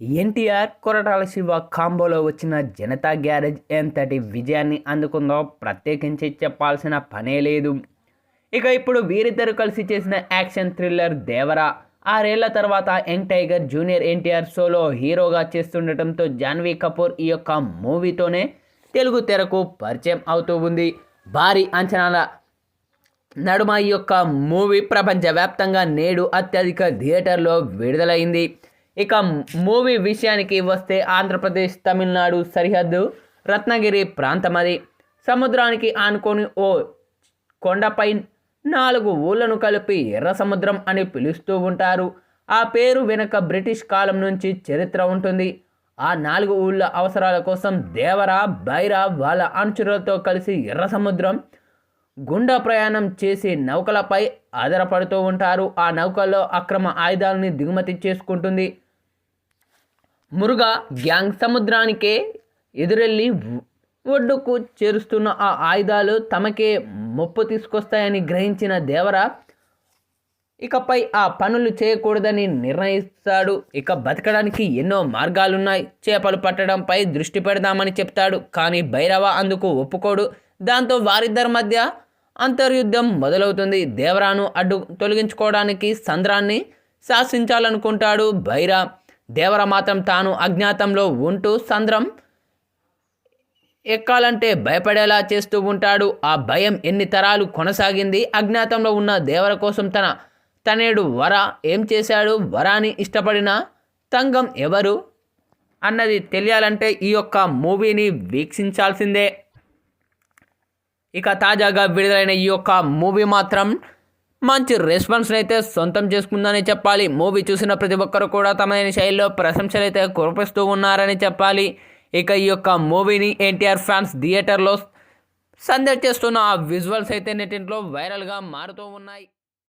ఎన్టీఆర్ కొరటాల శివ కాంబోలో వచ్చిన జనతా గ్యారేజ్ ఎంతటి విజయాన్ని అందుకుందో ప్రత్యేకించి చెప్పాల్సిన పనే లేదు. ఇక ఇప్పుడు వీరిద్దరు కలిసి చేసిన యాక్షన్ థ్రిల్లర్ దేవరా. ఆరేళ్ళ తర్వాత young tiger junior NTR solo హీరోగా చేస్తుండటంతో జాన్వీ కపూర్ ఈ యొక్క మూవీతోనే తెలుగు తెరకు పరిచయం అవుతూ ఉంది. భారీ అంచనాల నడుమ ఈ యొక్క మూవీ ప్రపంచవ్యాప్తంగా నేడు అత్యధిక థియేటర్లో విడుదలైంది. ఇక మూవీ విషయానికి వస్తే ఆంధ్రప్రదేశ్ తమిళనాడు సరిహద్దు రత్నగిరి ప్రాంతం అది. సముద్రానికి ఆనుకొని ఓ కొండపై నాలుగు ఊళ్ళను కలిపి ఎర్ర సముద్రం అని పిలుస్తూ ఉంటారు. ఆ పేరు వెనుక బ్రిటిష్ కాలం నుంచి చరిత్ర ఉంటుంది. ఆ నాలుగు ఊళ్ళ అవసరాల కోసం దేవర బైరా వాళ్ళ అనుచరులతో కలిసి ఎర్ర సముద్రం గుండా ప్రయాణం చేసే నౌకలపై ఆధారపడుతూ ఉంటారు. ఆ నౌకల్లో అక్రమ ఆయుధాలని దిగుమతి చేసుకుంటుంది. మురుగా గ్యాంగ్ సముద్రానికే ఎదురెళ్ళి ఒడ్డుకు చేరుస్తున్న ఆ ఆయుధాలు తమకే ముప్పు తీసుకొస్తాయని గ్రహించిన దేవర ఇకపై ఆ పనులు చేయకూడదని నిర్ణయిస్తాడు. ఇక బతకడానికి ఎన్నో మార్గాలున్నాయి. చేపలు పట్టడంపై దృష్టి పెడదామని చెప్తాడు. కానీ భైరవ అందుకు ఒప్పుకోడు. దాంతో వారిద్దరి మధ్య అంతర్యుద్ధం మొదలవుతుంది. దేవరాను అడ్డు తొలగించుకోవడానికి సంద్రాన్ని శాసించాలనుకుంటాడు భైరా. దేవర మాత్రం తాను అజ్ఞాతంలో ఉంటూ సంద్రం ఎక్కాలంటే భయపడేలా చేస్తూ ఉంటాడు. ఆ భయం ఎన్ని తరాలు కొనసాగింది? అజ్ఞాతంలో ఉన్న దేవర కోసం తన తనేడు వర ఏం చేశాడు? వరాని ఇష్టపడిన తంగం ఎవరు? అన్నది తెలియాలంటే ఈ యొక్క మూవీని వీక్షించాల్సిందే. ఇక తాజాగా విడుదలైన ఈ యొక్క మూవీ మాత్రం మంచి రెస్పాన్స్ని అయితే సొంతం చేసుకుందని చెప్పాలి. మూవీ చూసిన ప్రతి ఒక్కరు కూడా తమదైన శైలిలో ప్రశంసలు అయితే కురిపిస్తూ ఉన్నారని చెప్పాలి. ఇక ఈ యొక్క మూవీని ఎన్టీఆర్ ఫ్యాన్స్ థియేటర్లో సందడి చేస్తున్న ఆ విజువల్స్ అయితే నెట్టింట్లో వైరల్గా మారుతూ ఉన్నాయి.